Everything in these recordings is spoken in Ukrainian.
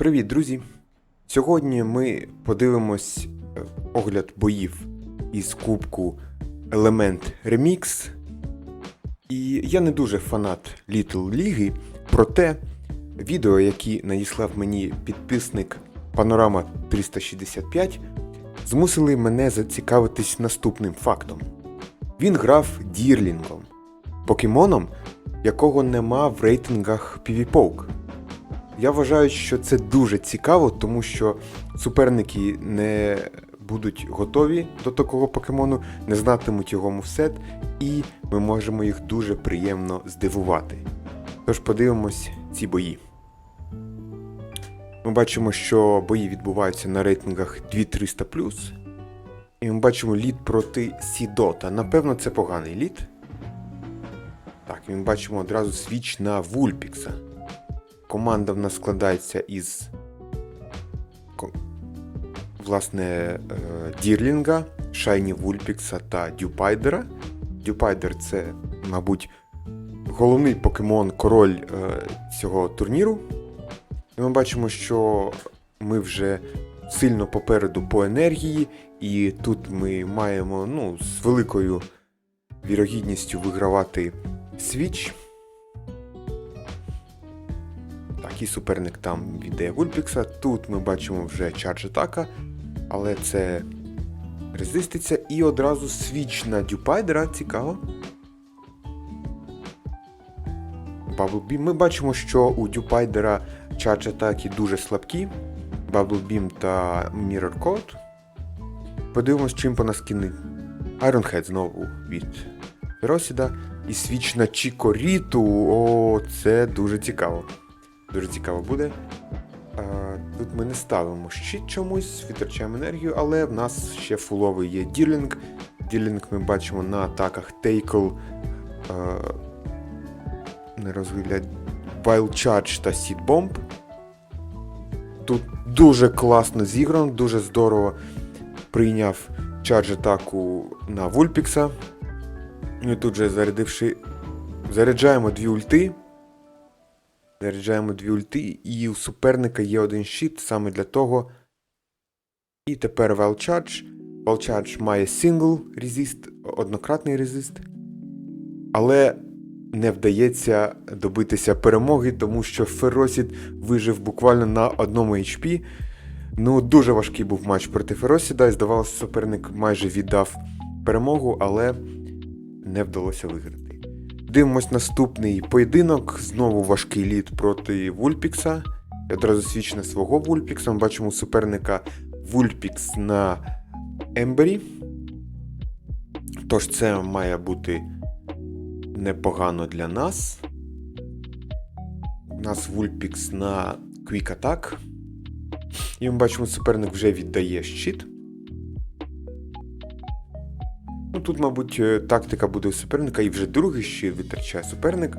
Привіт, друзі! Сьогодні ми подивимось е, огляд боїв із кубку Element Remix. І я не дуже фанат Little Ліги, проте відео, які надіслав мені підписник Panorama 365, змусили мене зацікавитись наступним фактом. Він грав Дірлінгом, покемоном, якого нема в рейтингах PvPoke. Я вважаю, що це дуже цікаво, тому що суперники не будуть готові до такого покемону, не знатимуть його мувсет, і ми можемо їх дуже приємно здивувати. Тож подивимось ці бої. Ми бачимо, що бої відбуваються на рейтингах 2300. І ми бачимо лід проти Сідота. Напевно, це поганий лід. Так, і ми бачимо одразу свіч на Вульпікса. Команда в нас складається із власне е, Дірлінга, Шайні Вульпікса та Дюпайдера. Дюпайдер це, мабуть, головний покемон король е, цього турніру. І ми бачимо, що ми вже сильно попереду по енергії, і тут ми маємо ну, з великою вірогідністю вигравати свіч. І суперник там віддає Вульпікса. Тут ми бачимо вже чардж атака, але це резиститься і одразу свіч на Дюпайдера. Цікаво. Ми бачимо, що у Дюпайдера чардж атаки дуже слабкі. Баблбім та Mirror Code. Подивимось, чим по нас кине. Iron Head знову від Росіда. І свіч на Чікоріту. О, це дуже цікаво. Дуже цікаво буде. Тут ми не ставимо щит чомусь, витрачаємо енергію, але в нас ще фуловий є ділінг. Ділінг ми бачимо на атаках Тейкл, не розглядять Wild Charge та Seed Bomb. Тут дуже класно зіграно, дуже здорово прийняв чардж атаку на Вульпікса. Ну і тут же зарядивши. Заряджаємо дві ульти. Заряджаємо дві ульти, і у суперника є один щит саме для того. І тепер. Wild Charge має сингл резист, однократний резист. Але не вдається добитися перемоги, тому що Феросід вижив буквально на одному HP. Ну, дуже важкий був матч проти Феросіда, і здавалося, суперник майже віддав перемогу, але не вдалося виграти. Дивимось наступний поєдинок. Знову важкий лід проти Вульпікса. І одразу свіч на свого Вульпікса. Ми бачимо суперника Вульпікс на Ембері. Тож це має бути непогано для нас. У нас Вульпікс на Quick Attack. І ми бачимо, суперник вже віддає щит. Ну тут, мабуть, е, тактика буде у суперника, і вже другий щит витрачає суперник.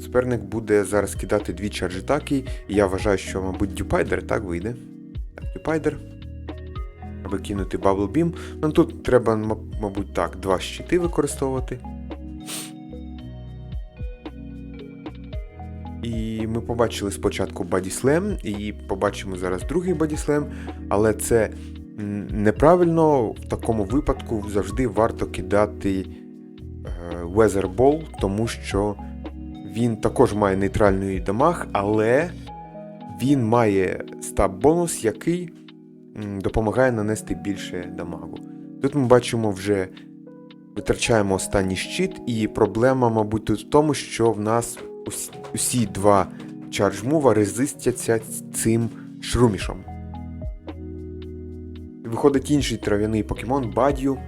Суперник буде зараз кидати дві чарж-атаки, і я вважаю, що, мабуть, Дюпайдер так вийде. Так, Дюпайдер. Аби кинути Bubble Beam. Ну тут треба, мабуть, так, два щити використовувати. І ми побачили спочатку Slam, і побачимо зараз другий Slam, але це неправильно. В такому випадку завжди варто кидати е, Weather Ball, тому що він також має нейтральний дамаг, але він має стаб бонус, який допомагає нанести більше дамагу. Тут ми бачимо вже витрачаємо останній щит, і проблема, мабуть, тут в тому, що в нас усі, усі два чардж-мува резистяться цим шрумішом. Виходить інший трав'яний покемон Бадью.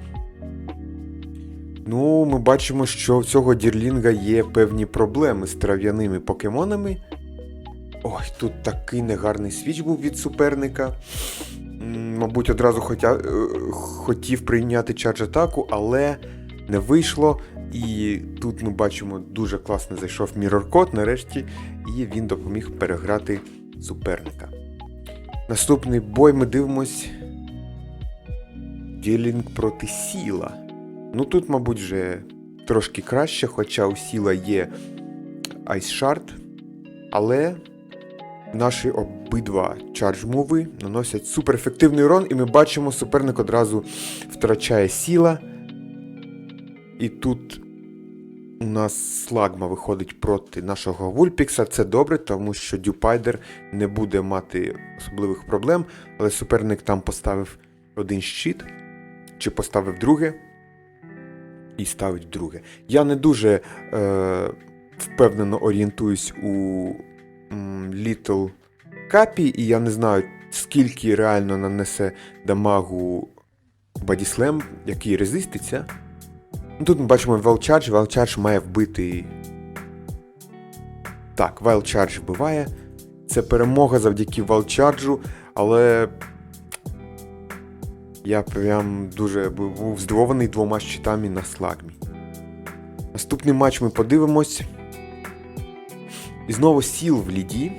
Ну, ми бачимо, що в цього Дірлінга є певні проблеми з трав'яними покемонами. Ой, тут такий негарний свіч був від суперника. Мабуть, одразу хотя, е, хотів прийняти чардж-атаку, але не вийшло. І тут ми бачимо, дуже класно зайшов Mirror Code нарешті, і він допоміг переграти суперника. Наступний бой ми дивимось. Ділінг проти Сіла. Ну тут, мабуть, вже трошки краще, хоча у Сіла є Ice Shard, але наші обидва чардж-муви наносять суперефективний урон, і ми бачимо, суперник одразу втрачає сіла. І тут у нас слагма виходить проти нашого Вульпікса. Це добре, тому що Дюпайдер не буде мати особливих проблем, але суперник там поставив один щит, чи поставив друге, і ставить друге. Я не дуже е, впевнено орієнтуюсь у м, Little Капі, і я не знаю, скільки реально нанесе дамагу Бодіслем, який резиститься. Ну, Тут ми бачимо Wild Charge. Wild Charge має вбити. Так, Wild Charge вбиває. Це перемога завдяки Wild Charge, але. Я прям дуже був здивований двома щитами на слагмі. Наступний матч ми подивимось. І знову сіл в ліді.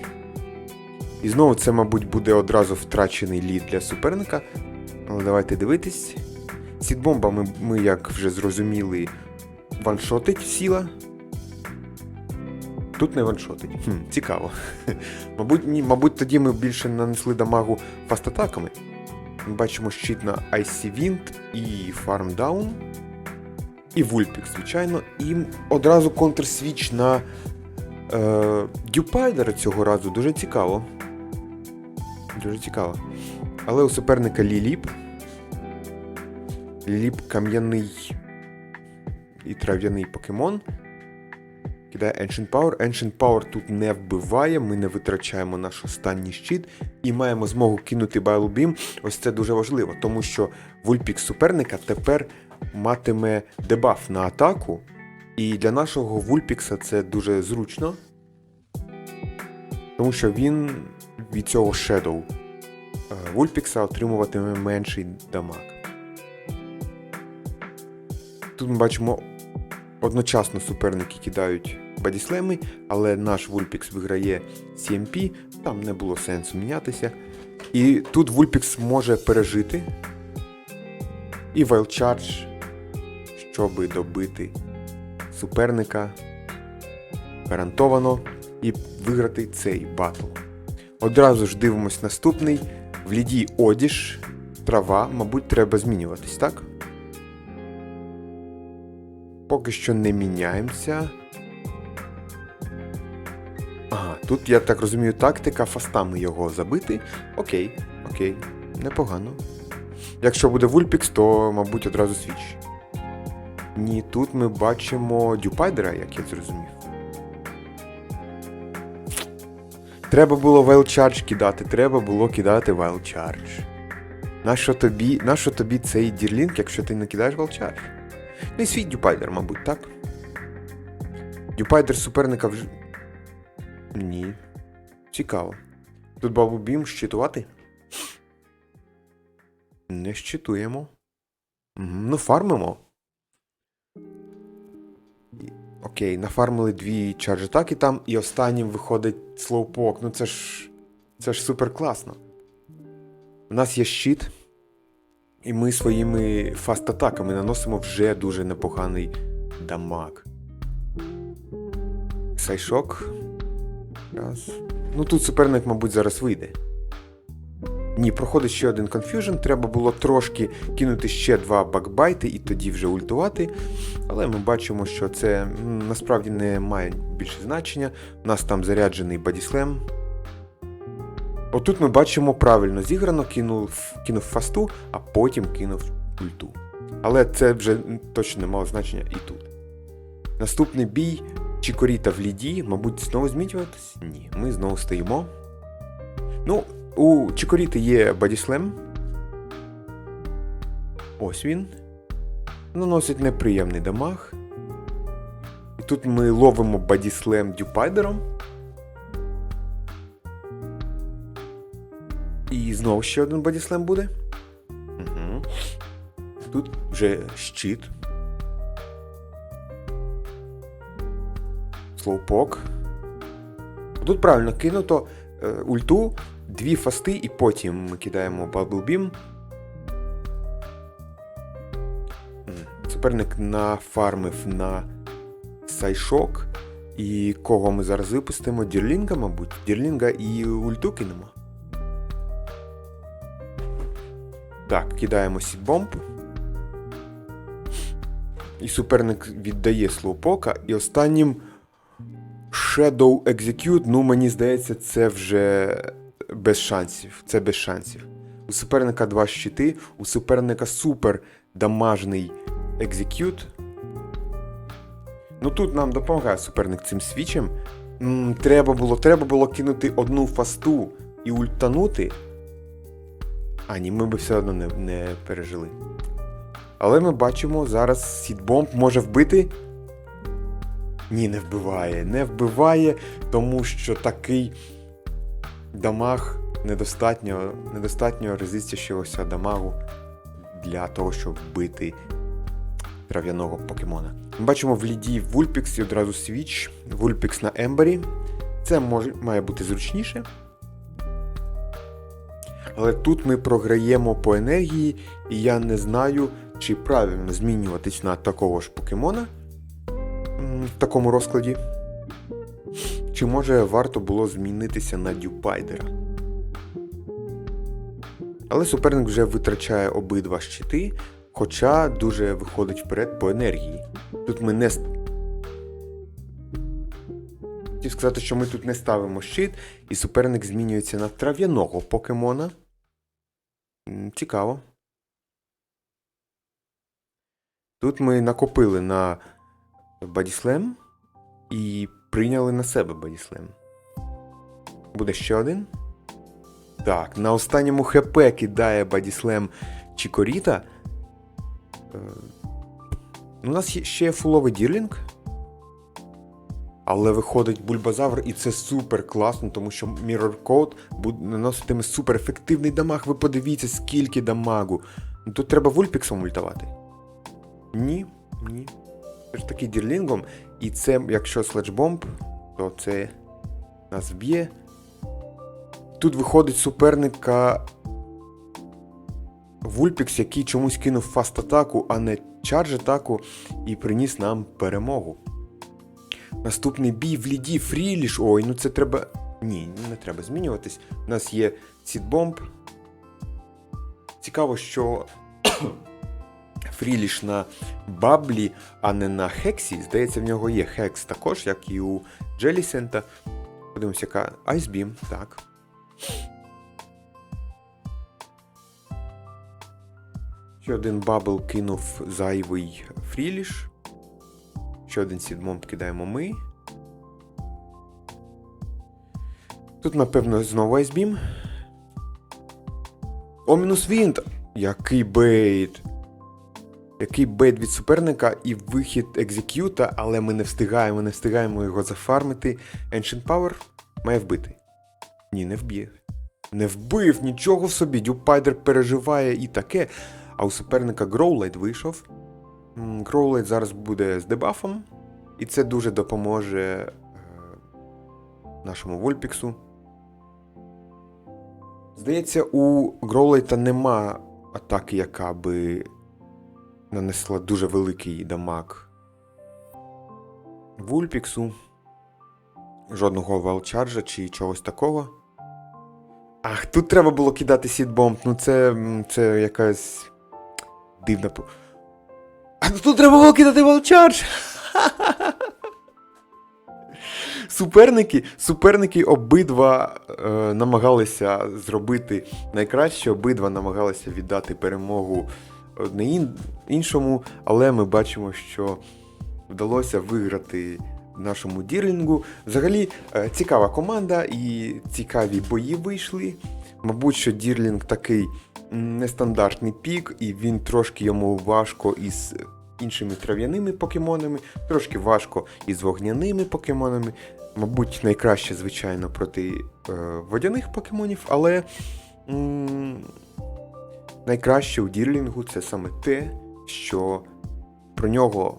І знову це, мабуть, буде одразу втрачений лід для суперника. Але давайте дивитись. Сідбомба ми, ми, як вже зрозуміли, ваншотить сіла. Тут не ваншотить. Хм, цікаво. мабуть, ні, мабуть, тоді ми більше нанесли дамагу фастатаками. Бачимо щит на Icy Wind і Farm Down. І Вульпік, звичайно. І одразу контрсвіч на е, Дюпайдера цього разу дуже цікаво. Дуже цікаво. Але у суперника Ліліп. Ліліп кам'яний і трав'яний покемон. Кидає Ancient Power. Ancient Power тут не вбиває, ми не витрачаємо наш останній щит і маємо змогу кинути Battle Beam. Ось це дуже важливо, тому що вульпік суперника тепер матиме дебаф на атаку. І для нашого Вульпікса це дуже зручно. Тому що він від цього Shadow е, Вульпікса отримуватиме менший дамаг. Тут ми бачимо одночасно суперники кидають бадіслеми, але наш Вульпікс виграє CMP, там не було сенсу мінятися. І тут Вульпікс може пережити і Wild щоб добити суперника гарантовано і виграти цей батл. Одразу ж дивимось наступний. В ліді одіж, трава, мабуть, треба змінюватись, так? Поки що не міняємося. Тут, я так розумію, тактика фастами його забити. Окей, окей, непогано. Якщо буде Вульпікс, то, мабуть, одразу свіч. Ні, тут ми бачимо Дюпайдера, як я зрозумів. Треба було Wild кидати, треба було кидати Wild. Нащо тобі, нащо тобі цей дірлінг, якщо ти не кидаєш Wild? Ну і свій Дюпайдер, мабуть, так? Дюпайдер суперника вже. Ні. Цікаво. Тут бабу бім щитувати? Не щитуємо. Ну, фармимо. Окей, нафармили дві чардж-атаки там, і останнім виходить слоупок. Ну це ж. Це ж супер класно. У нас є щит, і ми своїми фаст-атаками наносимо вже дуже непоганий дамаг. Сайшок. Раз. Ну тут суперник, мабуть, зараз вийде. Ні, проходить ще один конфюжн. Треба було трошки кинути ще два бакбайти і тоді вже ультувати. Але ми бачимо, що це насправді не має більше значення. У нас там заряджений бадіслем. Отут ми бачимо правильно зіграно, кинув, кинув фасту, а потім кинув ульту. Але це вже точно не мало значення і тут. Наступний бій Чікоріта в ліді, мабуть, знову змінюватись? Ні, ми знову стоїмо. Ну, у Чікоріти є бадіслем. Ось він. Наносить неприємний дамаг. І тут ми ловимо бадіслем дюпайдером. І знову ще один бадіслем буде. Угу. Тут вже щит. Слоупок. Тут правильно кинуто е, ульту, дві фасти, і потім ми кидаємо Bubble Beam. Суперник нафармив на сайшок. І кого ми зараз випустимо? Дірлінга, мабуть. Дірлінга і ульту кинемо. Так, кидаємо сітбомб. І суперник віддає слоупока. І останнім Shadow Execute, ну мені здається, це вже без шансів. Це без шансів. У суперника два щити, у суперника супер дамажний Execute. Ну тут нам допомагає суперник цим свічем. М, треба було, треба було кинути одну фасту і ультанути. А ні, ми би все одно не, не пережили. Але ми бачимо, зараз сітбомб може вбити. Ні, не вбиває. Не вбиває, тому що такий дамаг недостатньо, недостатньо резистящогося дамагу для того, щоб вбити трав'яного покемона. Ми бачимо в ліді Вульпікс і одразу свіч. Вульпікс на Ембері. Це може, має бути зручніше. Але тут ми програємо по енергії, і я не знаю, чи правильно змінюватись на такого ж покемона в такому розкладі. Чи може варто було змінитися на Дюпайдера? Але суперник вже витрачає обидва щити, хоча дуже виходить вперед по енергії. Тут ми не. Хотів сказати, що ми тут не ставимо щит, і суперник змінюється на трав'яного покемона. Цікаво. Тут ми накопили на Бадіслем і прийняли на себе Бадіслем. Буде ще один. Так, на останньому ХП кидає Бадіслем Чікоріта. Е, У нас ще є фуловий дірлінг. Але виходить бульбазавр, і це супер класно, тому що Mirror Code наноситиме супер ефективний дамаг. Ви подивіться, скільки дамагу. Ну, Тут треба вульпіксом ультавати. Ж таки дірлінгом. І це, якщо следжбомб, то це нас вб'є. Тут виходить суперника Вульпікс, який чомусь кинув фаст атаку, а не чардж атаку, і приніс нам перемогу. Наступний бій в ліді Фріліш. Ой, ну це треба. Ні, не треба змінюватись. У нас є сітбомб. Цікаво, що Фріліш на баблі, а не на Хексі. Здається, в нього є Хекс також, як і у Джелісента. Подивимося, яка Айсбім, так. Ще один бабл кинув зайвий Фріліш. Ще один сідмомб кидаємо ми. Тут, напевно, знову айсбім. О, мінус Вінт! Який бейт! Який бейт від суперника і вихід екзекюта, але ми не встигаємо, не встигаємо його зафармити. Ancient Power має вбити. Ні, не вб'є. Не вбив, нічого в собі. Дюпайдер переживає і таке. А у суперника Гроулайт вийшов. Гроулайт зараз буде з дебафом, і це дуже допоможе е, нашому Вульпіксу. Здається, у Гроулайта нема атаки, яка би нанесла дуже великий дамаг Вульпіксу. Жодного валчаржа чи чогось такого. Ах, тут треба було кидати сітбомб. Ну це, це якась дивна. А тут треба було кидати валчардж! Суперники, суперники обидва е, намагалися зробити найкраще, обидва намагалися віддати перемогу одне ін- іншому, але ми бачимо, що вдалося виграти нашому дірлінгу. Взагалі е, цікава команда і цікаві бої вийшли. Мабуть, що Дірлінг такий нестандартний пік, і він трошки йому важко із іншими трав'яними покемонами, трошки важко із вогняними покемонами. Мабуть, найкраще, звичайно, проти е, водяних покемонів, але м, найкраще у Дірлінгу це саме те, що про нього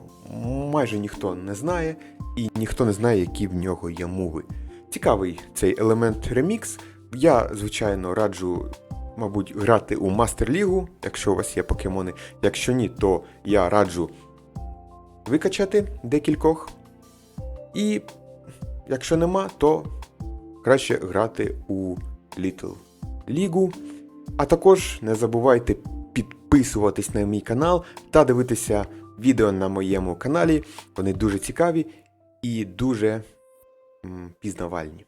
майже ніхто не знає, і ніхто не знає, які в нього є муви. Цікавий цей елемент ремікс. Я, звичайно, раджу, мабуть, грати у Мастер Лігу, якщо у вас є покемони. Якщо ні, то я раджу викачати декількох і Якщо нема, то краще грати у Little Лігу. А також не забувайте підписуватись на мій канал та дивитися відео на моєму каналі. Вони дуже цікаві і дуже пізнавальні.